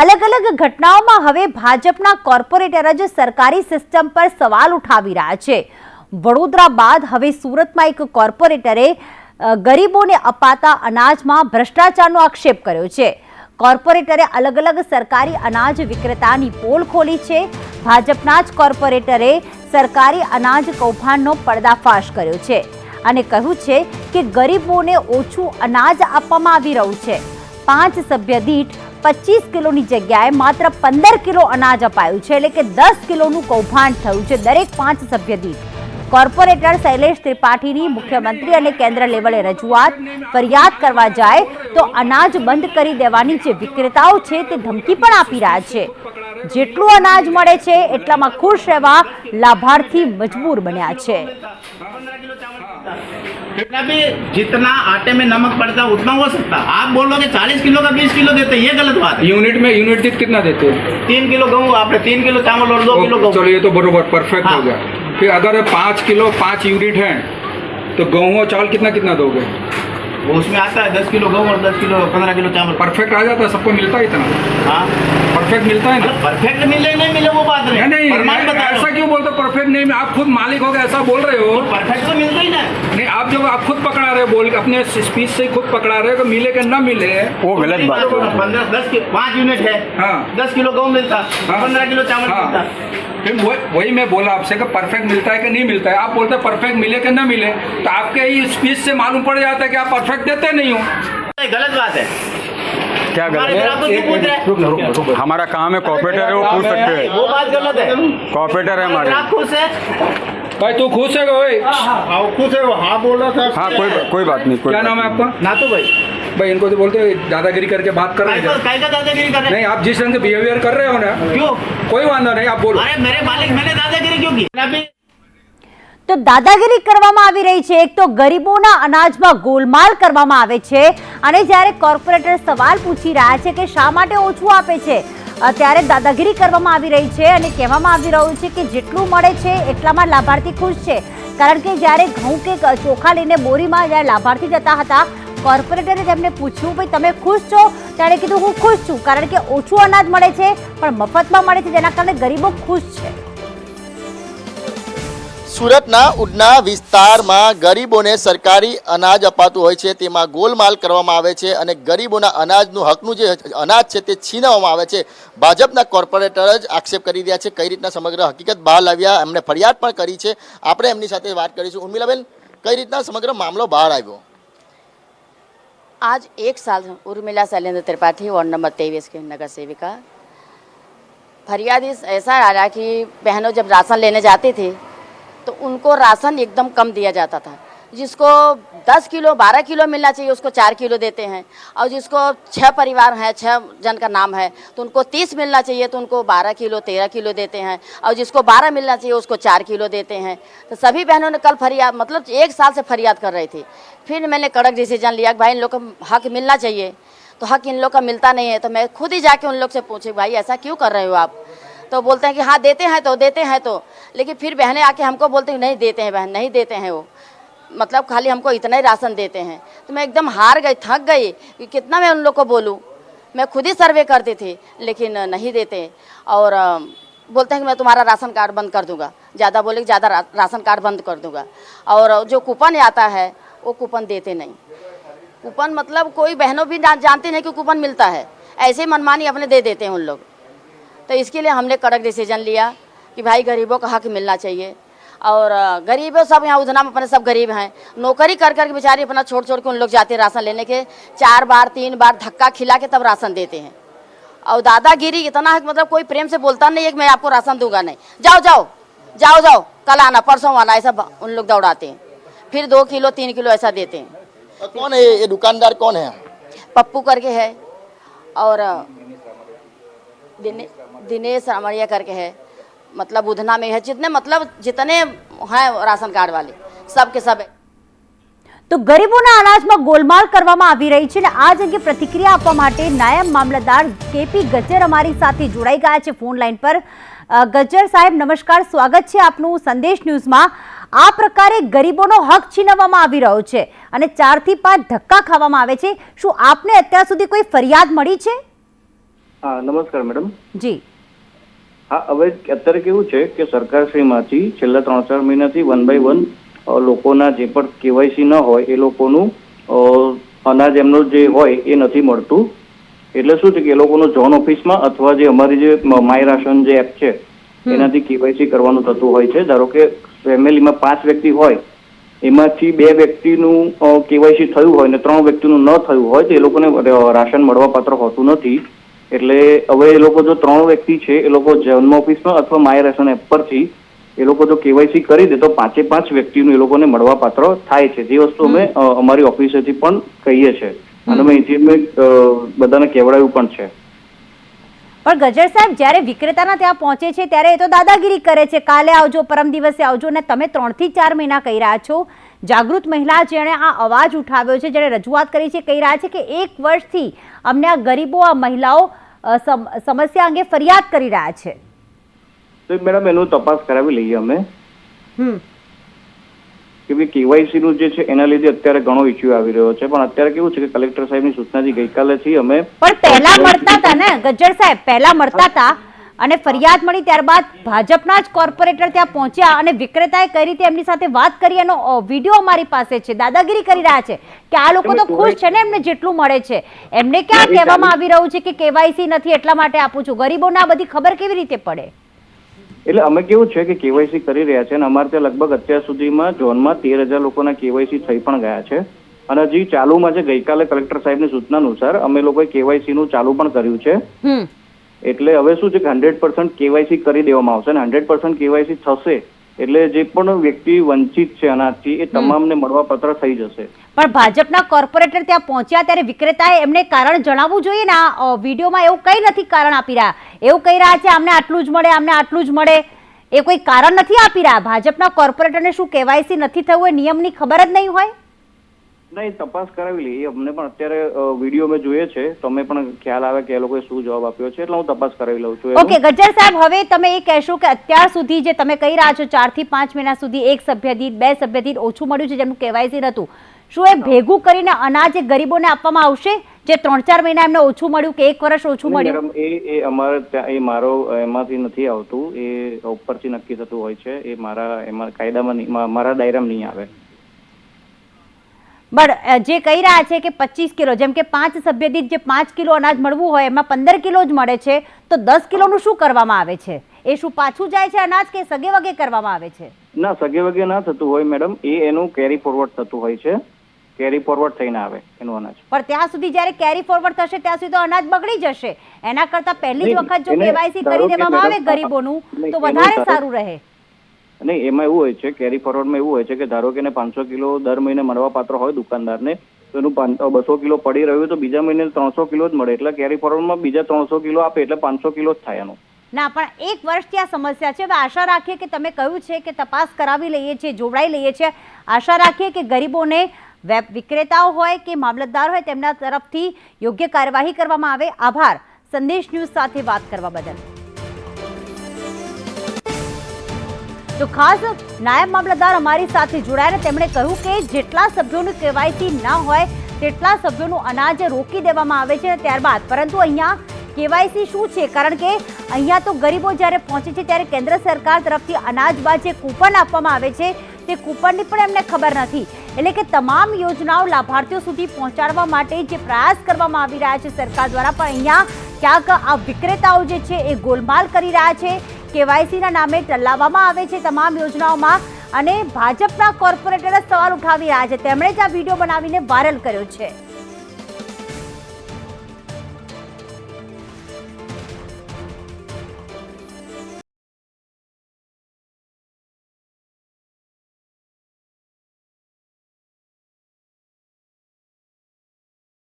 અલગ અલગ ઘટનાઓમાં હવે ભાજપના કોર્પોરેટર જ સરકારી સિસ્ટમ પર સવાલ ઉઠાવી રહ્યા છે. વડોદરા બાદ હવે સુરતમાં એક કોર્પોરેટરે ગરીબોને અપાતા અનાજમાં ભ્રષ્ટાચારનો આક્ષેપ કર્યો છે. કોર્પોરેટરે અલગ અલગ સરકારી અનાજ વિક્રેતાની પોલ ખોલી છે. ભાજપના જ કોર્પોરેટરે સરકારી અનાજ કૌભાંડનો પર્દાફાશ કર્યો છે અને કહ્યું છે કે ગરીબોને ઓછું અનાજ આપવામાં આવી રહ્યું છે. પાંચ સભ્ય દીઠ પચીસ કિલોની જગ્યાએ માત્ર પંદર કિલો અનાજ અપાયું છે એટલે કે દસ કિલોનું કૌભાંડ થયું છે દરેક પાંચ સભ્ય દીઠ. કોર્પોરેટર શૈલેષ ત્રિપાઠીની મુખ્યમંત્રી અને કેન્દ્ર લેવલે રજૂઆત ફરિયાદ કરવા જાય તો અનાજ બંધ કરી દેવાની જે વિક્રેતાઓ છે તે ધમકી પણ આપી રહ્યા છે. જેટલું અનાજ મળે છે એટલામાં ખુશ રહેવા લાભાર્થી મજબૂર બન્યા છે. बेटा भी जितना आटे में नमक पड़ता है उतना हो सकता आप बोलोगे चालीस किलो का बीस किलो देते हैं ये गलत बात है। यूनिट में यूनिट दीठ कितना देते हो? तीन किलो गेहूँ आपने तीन किलो चावल और दो किलो चलो ये तो बरोबर परफेक्ट हाँ। हो। गया। फिर अगर पाँच किलो पाँच यूनिट है तो गेहूँ और चावल कितना कितना दोगे? वो उसमें आता है दस किलो गेहूँ और दस किलो पंद्रह किलो चावल। परफेक्ट आ जाता है सबको मिलता है इतना। हाँ। परफेक्ट मिलता है ना? परफेक्ट मिले नहीं मिले वो बात नहीं। नहीं ऐसा क्यों बोलते परफेक्ट नहीं आप खुद मालिक हो गए ऐसा बोल रहे हो? परफेक्ट तो मिलता ही ना। नहीं आप जब आप खुद पकड़ा रहे हो बोल अपने स्पीच से खुद पकड़ा रहे हो कि मिले कि न मिले वो गलत बात पंद्रह दस पाँच यूनिट है। हाँ। दस किलो गेहूँ मिलता हाँ। पंद्रह किलो चावल हाँ। मिलता। फिर वही वही मैं बोला आपसे कि परफेक्ट मिलता है कि नहीं मिलता है? आप बोलते हैं परफेक्ट मिले कि न मिले? तो आपके ही स्पीच से मालूम पड़ जाता है कि आप परफेक्ट देते नहीं हो। गलत बात है। क्या गलत है? हैं। हमारा काम है कॉपरेटर है वो पूछ सकते हैं। वो बात गलत है। कॉपरेटर है हमारे। खुश है भाई तू खुश है ओए हाँ खुश है वो। हाँ बोल रहा था। हाँ कोई कोई बात नहीं कोई क्या नाम है आपका? नातू भाई। भाई इनको तो बोलते हैं दादागिरी करके बात कर रहे काय हैं का काय का दादागिरी कर रहे नहीं आप जिस ढंग से बिहेवियर कर रहे हो ना हैं क्यों कोई वांधा नहीं आप बोलो अरे मेरे मालिक मैंने दादागिरी क्यों की अभी તો દાદાગીરી કરવામાં આવી રહી છે એક તો ગરીબોના અનાજમાં ગોલમાલ કરવામાં આવે છે અને જ્યારે કોર્પોરેટર સવાલ પૂછી રહ્યા છે કે શા માટે ઓછું આપે છે અ, ત્યારે દાદાગીરી કરવામાં આવી રહી છે અને કહેવામાં આવી રહ્યું છે કે જેટલું મળે છે એટલામાં લાભાર્થી ખુશ છે કારણ કે જ્યારે ઘઉં કે ક- ચોખા લઈને બોરીમાં જ્યારે લાભાર્થી જતા હતા કોર્પોરેટરે તેમને પૂછ્યું, ભાઈ, તમે ખુશ છો? ત્યારે કીધું, હું ખુશ છું, કારણ કે ઓછું અનાજ મળે છે, પણ મફતમાં મળે છે, જેના કારણે ગરીબો ખુશ છે. સુરતના ઉડના વિસ્તારમાં ગરીબોને સરકારી અનાજ અપાતું હોય છે, તેમાં ગોલમાલ કરવામાં આવે છે અને ગરીબોના અનાજનું હકનું જે અનાજ છે તે છીનવવામાં આવે છે. ભાજપના કોર્પોરેટર જ આક્ષેપ કરી રહ્યા છે, કઈ રીતના સમગ્ર હકીકત બહાર લાવ્યા, એમણે ફરિયાદ પણ કરી છે. આપણે એમની સાથે વાત કરીશું. ઉર્મિલાબેન, કઈ રીતના સમગ્ર મામલો બહાર આવ્યો? आज एक साल उर्मिला शैलेंद्र त्रिपाठी वार्ड नंबर तेईस के नगर सेविका। फरियाद इस ऐसा आ रहा कि बहनों जब राशन लेने जाती थी तो उनको राशन एकदम कम दिया जाता था। जिसको 10 किलो 12 किलो मिलना चाहिए, उसको चार किलो देते हैं। और जिसको छः परिवार हैं छः जन का नाम है तो उनको 30 मिलना चाहिए तो उनको 12 किलो 13 किलो देते हैं। और जिसको 12 मिलना चाहिए, उसको चार किलो देते हैं। तो सभी बहनों ने कल फरियाद मतलब एक साल से फरियाद कर रही थी। फिर मैंने कड़क डिसीज़न लिया कि भाई, इन लोग को हक मिलना चाहिए। तो हक इन लोग का मिलता नहीं है तो मैं खुद ही जाके उन लोग से पूछी, भाई, ऐसा क्यों कर रहे हो आप? तो बोलते हैं कि हाँ देते हैं तो देते हैं तो। लेकिन फिर बहनें आके हमको बोलते हैं, नहीं देते हैं बहन, नहीं देते हैं वो। मतलब खाली हमको इतना ही राशन देते हैं। तो मैं एकदम हार गई थक गई कि कितना मैं उन लोग को बोलूँ? मैं खुद ही सर्वे करती थी लेकिन नहीं देते। और बोलते हैं कि मैं तुम्हारा राशन कार्ड बंद कर दूँगा। ज़्यादा बोले कि ज़्यादा रा, राशन कार्ड बंद कर दूँगा। और जो कूपन आता है वो कूपन देते नहीं। कूपन मतलब कोई बहनों भी जानती नहीं कि कूपन मिलता है। ऐसे मनमानी अपने दे देते हैं उन लोग। तो इसके लिए हमने कड़क डिसीज़न लिया कि भाई गरीबों का हक मिलना चाहिए। और गरीब है सब यहाँ उधना में अपने सब गरीब हैं। नौकरी कर करके बेचारे अपना छोड़ छोड़ के उन लोग जाते हैं राशन लेने के। चार बार तीन बार धक्का खिला के तब राशन देते हैं। और दादागिरी इतना है कि मतलब कोई प्रेम से बोलता नहीं है कि मैं आपको राशन दूँगा नहीं। जाओ जाओ जाओ जाओ कल आना परसों आना ऐसा उन लोग दौड़ाते हैं। फिर दो किलो तीन किलो ऐसा देते हैं। कौन है ये दुकानदार कौन है? पप्पू करके है। और दिने, दिनेश रामड़िया करके है। मतलब उधना में है जितने मतलब जितने हैं राशन कार्ड वाले सब के सब है તો ગરીબોના અનાજમાં ગોલમાલ કરવામાં આવી રહી છે અને આ જ અંગે પ્રતિક્રિયા આપવા માટે નાયબ મામલતદાર કેપી ગજ્જર અમારી સાથે જોડાઈ ગયા છે ફોન લાઈન પર અ, ગજ્જર સાહેબ નમસ્કાર સ્વાગત છે આપનું સંદેશ ન્યૂઝમાં આ પ્રકારે ગરીબોનો હક છીનવવામાં આવી રહ્યો છે અને ચારથી પાંચ ધક્કા ખાવામાં આવે છે શું આપને અત્યાર સુધી કોઈ ફરિયાદ મળી છે હા નમસ્કાર મેડમ જી હા હવે અત્યારે કેવું છે કે સરકારશ્રીમાંથી છેલ્લા ત્રણ ચાર મહિનાથી વન બાય વન લોકોના જે પણ કેવાયસી ન હોય એ લોકોનું અનાજ એમનું જે હોય એ નથી મળતું. એટલે શું છે કે એ લોકોનું ઝોન ઓફિસમાં અથવા જે અમારી જે માય રાશન જે એપ છે એનાથી કેવાયસી કરવાનું થતું હોય છે. ધારો કે ફેમિલીમાં પાંચ વ્યક્તિ હોય એમાંથી બે વ્યક્તિનું કેવાયસી થયું હોય ને ત્રણ વ્યક્તિનું ન થયું હોય તો એ લોકોને રાશન મળવા પાત્ર હોતું નથી. એટલે હવે એ લોકો જો ત્રણ વ્યક્તિ છે એ લોકો જન્મ ઓફિસમાં અથવા માય રેશન એપ પરથી એ લોકો જો કેવાયસી કરી દે તો પાંચે પાંચ વ્યક્તિનું એ લોકોને મળવા પાત્ર થાય છે. જે વસ્તુ અમે અમારી ઓફિસેથી પણ કહીએ છીએ અને અમે અહીંથી અમે બધાને કહેવડાવ્યું પણ છે. પણ ગજર સાહેબ જ્યારે વિક્રેતાના ત્યાં પહોંચે છે ત્યારે એ તો દાદાગીરી કરે છે. કાલે આવજો પરમ દિવસે આવજો. ને તમે ત્રણથી ચાર મહિના કહી રહ્યા છો. જાગૃત મહિલા જેણે આ અવાજ ઉઠાવ્યો છે જેણે રજૂઆત કરી છે કહી રહ્યા છે કે એક વર્ષથી અમને આ ગરીબો આ મહિલાઓ સમસ્યા અંગે ફરિયાદ કરી રહ્યા છે. તો મેડમ એનું તપાસ કરાવી લઈએ અમે. હમ. કે ભાઈ કેવાયસી નું જે છે એના લીધે અત્યારે ઘણો ઇસ્યુ આવી રહ્યો છે. પણ અત્યારે કેવું છે કે કલેક્ટર સાહેબની સૂચનાથી ગઈકાલેથી અમે પણ પહેલા મળતા હતા ને ગજ્જર સાહેબ પહેલા મળતા હતા. અને ફરિયાદ મળી ત્યારબાદ ભાજપના જ કોર્પોરેટર ત્યાં પહોંચ્યા અને વિક્રેતાએ કઈ રીતે એમની સાથે વાત કરી એનો વીડિયો અમારી પાસે છે દાદાગીરી કરી રહ્યા છે કે આ લોકો તો ખુશ છે ને એમને જેટલું મળે છે. એમને ક્યાં કહેવામાં આવી રહ્યું છે કે કેવાયસી નથી એટલા માટે આપું છું. ગરીબોને આ બધી ખબર કેવી રીતે પડે? એટલે અમે કેવું છે કે કેવાયસી કરી રહ્યા છે અને અમારે ત્યાં લગભગ અત્યાર સુધીમાં ઝોનમાં તેર હજાર લોકોના કેવાયસી થઈ પણ ગયા છે. અને હજી ચાલુમાં છે ગઈકાલે કલેક્ટર સાહેબની સૂચના અનુસાર અમે લોકોએ કેવાયસી નું ચાલુ પણ કર્યું છે. એટલે હવે શું છે કે હંડ્રેડ પર્સન્ટ કેવાયસી કરી દેવામાં આવશે અને હંડ્રેડ પર્સન્ટ કેવાયસી થશે એટલે જે પણ વ્યક્તિ વંચિત છે અનાજથી એ તમામને મળવા પત્ર થઈ જશે. પણ ભાજપના કોર્પોરેટર ત્યાં પહોંચ્યા ત્યારે વિક્રેતાએ એમને કારણ જણાવવું જોઈએ ને? આ વિડીયોમાં એવું કંઈ નથી કારણ આપી રહ્યા. એવું કહી રહ્યા છે અમને આટલું જ મળે અમને આટલું જ મળે. એ કોઈ કારણ નથી આપી રહ્યા? ભાજપના કોર્પોરેટરને શું કેવાયસી નથી થવું એ નિયમની ખબર જ નહીં હોય? ના એ તપાસ કરાવી લઈએ. અમને પણ અત્યારે વીડિયો મેં જોઈએ છે. તો અમે પણ ખ્યાલ આવે કે એ લોકોએ શું જવાબ આપ્યો છે એટલે હું તપાસ કરાવી લઉં છું. ઓકે ગજ્જર સાહેબ હવે તમે એ કહેશો કે અત્યાર સુધી જે તમે કહી રહ્યા છો ચારથી પાંચ મહિના સુધી એક સભ્ય દીઠ બે સભ્ય દીઠ ઓછું મળ્યું છે જેમનું કેવાયસી નતું શું એ ભેગું કરીને અનાજ એ ગરીબોને આપવામાં આવશે? જે ત્રણ ચાર મહિના એમને ઓછું મળ્યું કે એક વર્ષ ઓછું મળ્યું? એ એ અમારે ત્યાં એ મારો એમાંથી નથી આવતું. એ ઉપરથી નક્કી થતું હોય છે. એ મારા એમાં કાયદામાં નહીં- મારા દાયરામાં નહીં આવે. બટ જે કહી રહ્યા છે કે પચીસ કિલો જેમ કે પાંચ સભ્ય દીઠ જે પાંચ કિલો અનાજ મળવું હોય એમાં પંદર કિલો જ મળે છે તો દસ કિલોનું શું કરવામાં આવે છે? એ શું પાછું જાય છે અનાજ કે સગે વગે કરવામાં આવે છે? ના સગે વગે ના થતું હોય મેડમ. એ એનું કેરી ફોરવર્ડ થતું હોય છે. કેરી ફોરવર્ડ થઈને આવે એનું અનાજ. પણ ત્યાં સુધી જ્યારે કેરી ફોરવર્ડ થશે ત્યાં સુધી તો અનાજ બગડી જશે. એના કરતા પહેલી જ વખત જો કેવાયસી કરી દેવામાં આવે ગરીબોનું તો વધારે સારું રહે. નહીં એમાં એવું હોય છે કેરી ફોરવર્ડમાં એવું હોય છે કે ધારો કે એને પાંચસો કિલો દર મહિને મળવા પાત્ર હોય દુકાનદારને, તો એનું બસો કિલો પડી રહ્યું હોય તો બીજા મહિને ત્રણસો કિલો જ મળે. એટલે કેરી ફોરવર્ડમાં બીજા ત્રણસો કિલો આપે એટલે પાંચસો કિલો જ થાય એનું. ના, પણ એક વર્ષથી આ સમસ્યા છે. હવે આશા રાખીએ કે તમે કહ્યું છે કે તપાસ કરાવી લઈએ છીએ જોડાઈ લઈએ છીએ. આશા રાખીએ કે ગરીબોને વેબ વિક્રેતાઓ હોય કે મામલતદાર હોય તેમના તરફથી યોગ્ય કાર્યવાહી કરવામાં આવે. આભાર. સંદેશ ન્યૂઝ સાથે વાત કરવા બદલ. તો ખાસ નાયબ મામલતદાર અમારી સાથે જોડાયા તેમણે કહ્યું કે જેટલા સભ્યોનું કેવાયસી ના હોય, તેટલા સભ્યોનું અનાજ રોકી દેવામાં આવે છે ત્યારબાદ. પરંતુ અહીંયા કેવાયસી શું છે? કારણ કે અહીંયા તો ગરીબો જ્યારે પહોંચે છે ત્યારે કેન્દ્ર સરકાર તરફથી અનાજ બાદ જે કૂપન આપવામાં આવે છે. તે કૂપનની પણ એમને ખબર નથી. એટલે કે તમામ યોજનાઓ લાભાર્થીઓ સુધી પહોંચાડવા માટે જે પ્રયાસ કરવામાં આવી રહ્યા છે સરકાર દ્વારા, પણ અહીંયા ક્યાંક આ વિક્રેતાઓ જે છે એ ગોલમાલ કરી રહ્યા છે. કેવાયસીના નામે ટલાવવામાં આવે છે તમામ યોજનાઓમાં અને ભાજપના કોર્પોરેટર જ સવાલ ઉઠાવી રહ્યા છે. તેમણે જ આ વીડિયો બનાવીને વાયરલ કર્યો છે.